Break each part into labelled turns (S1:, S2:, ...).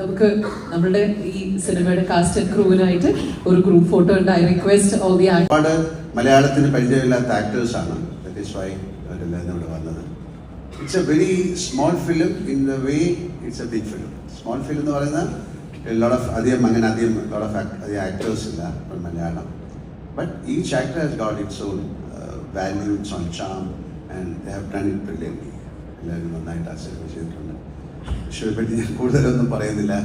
S1: നമുക്ക് നമ്മുടെ ഈ സിനിമയുടെ കാസ്റ്റ് ക്രൂവിനായിട്ട് ഒരു ഗ്രൂപ്പ് ഫോട്ടോ ഉണ്ട്. ഐ റിക്വസ്റ്റ് ഓൾ ദി
S2: ഒരുപാട് മലയാളത്തിന് പരിചയമില്ലാത്ത ആക്ടേഴ്സാണ് അവരെല്ലാം ഇവിടെ വന്നത്. It's a very small film in the way it's a big film small film എന്ന് പറയുന്നത് ലോഡ് ഓഫ് അധികം അങ്ങനെ അധികം ലോഡ് ഓഫ് അധികം ആക്ടേഴ്സ് ഇല്ല മലയാളം. ബട്ട് ഈ actor has got its own value its own charm and they have done it brilliantly എല്ലാവരും നന്നായിട്ട് ആ സിനിമ ചെയ്തിട്ടുണ്ട് ഷോയെ പറ്റി ഞാൻ കൂടുതലൊന്നും പറയുന്നില്ല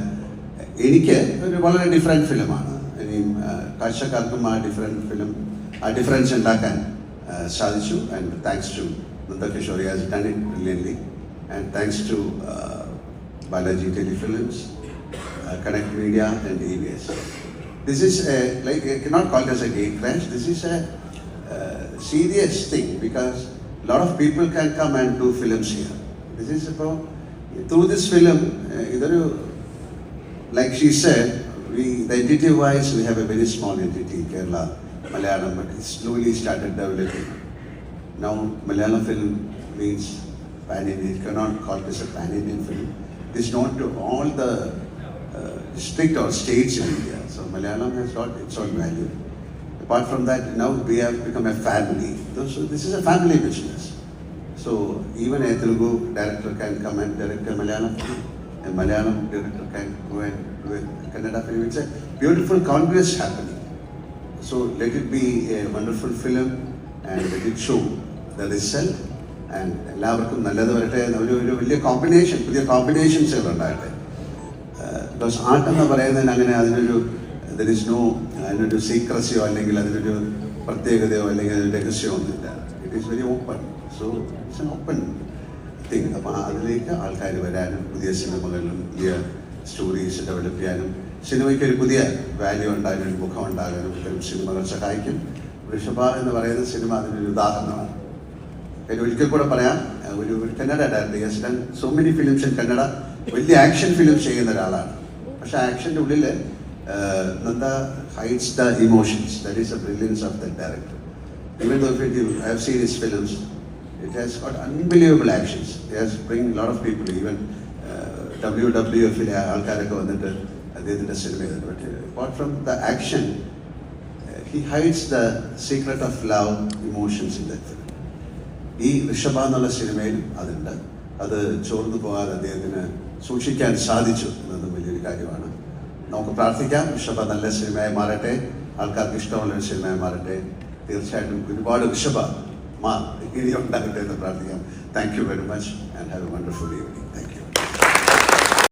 S2: എനിക്ക് ഒരു വളരെ ഡിഫറെൻറ്റ് ഫിലിമാണ് ഇനിയും ആ, കാഴ്ചക്കാർക്കും ആ ഡിഫറെൻറ്റ് ഫിലിം ആ ഡിഫറൻസ് ഉണ്ടാക്കാൻ ആ, സാധിച്ചു and thanks to നന്ദകിഷോറി has done it brilliantly and thanks to Balaji telefilms connect media and E V S this is like I cannot call it as a gate crash this is a uh, serious thing because Lot of people can come and do films here. This is about, through this film, eh, either like she said, we, the entity-wise, we have a very small entity, Kerala, Malayalam, but it slowly started developing. Now, Malayalam film means pan-Indian, you cannot call this a pan-Indian film. It's known to all the uh, district or states in India. So Malayalam has got its own value. Apart from that, now we have become a family. So this is a family business. So even a Telugu director can come and direct a Malayalam film. A Malayalam director can go and do a Kannada film. It's a beautiful congress happening. So let it be a wonderful film and let it show the result. And എല്ലാവർക്കും നല്ലത് വരട്ടെ ഒരു ഒരു വലിയ combination പുതിയ കോമ്പിനേഷൻസുകൾ ഉണ്ടാകട്ടെ because art എന്ന് പറയുന്നതിന് അങ്ങനെ അതിനൊരു ദർ ഇസ് നോ അതിനൊരു സീക്രസിയോ അല്ലെങ്കിൽ അതിനൊരു പ്രത്യേകതയോ അല്ലെങ്കിൽ അതിന് രഹസ്യമോ ഒന്നുമില്ല. It is very open so it's an open thing അപ്പോൾ അതിലേക്ക് ആൾക്കാർ വരാനും പുതിയ സിനിമകളിലും പുതിയ സ്റ്റോറീസ് ഡെവലപ്പ് ചെയ്യാനും സിനിമയ്ക്ക് ഒരു പുതിയ വാല്യൂ ഉണ്ടാകാനും ഒരു മുഖം ഉണ്ടാകാനും ഇത്തരം സിനിമകൾ സഹായിക്കും. വൃഷഭ എന്ന് പറയുന്ന സിനിമ അതിനൊരു ഉദാഹരണമാണ്. കാര്യം ഒരിക്കൽ കൂടെ പറയാം ഒരു ഒരു Kannada director yes done so many films in Kannada വലിയ ആക്ഷൻ ഫിലിംസ് ചെയ്യുന്ന ഒരാളാണ്. പക്ഷെ ആക്ഷന്റെ ഉള്ളിൽ Nanda hides the emotions that is a brilliance of the director even though if you have seen his films it has got unbelievable actions it has bring lot of people even W W എഫിലെ ആൾക്കാരൊക്കെ വന്നിട്ട് അദ്ദേഹത്തിന്റെ സിനിമ ചെയ്തിട്ടുണ്ട് but apart from the action he hides the secret of love emotions in the film ഈ ഋഷഭ എന്നുള്ള സിനിമയിലും അതുണ്ട്. അത് ചോർന്നു പോകാതെ അദ്ദേഹത്തിന് സൂക്ഷിക്കാൻ സാധിച്ചു എന്നത് വലിയൊരു കാര്യമാണ്. നമുക്ക് പ്രാർത്ഥിക്കാം ഋഷഭ നല്ല സിനിമയായി മാറട്ടെ ആൾക്കാർക്ക് ഇഷ്ടമുള്ള ഒരു സിനിമയായി മാറട്ടെ തീർച്ചയായിട്ടും ഒരുപാട് ഋഷഭ മാ ഇനി ഉണ്ടാകട്ടെ എന്ന് പ്രാർത്ഥിക്കാം thank you very much and have a wonderful evening thank you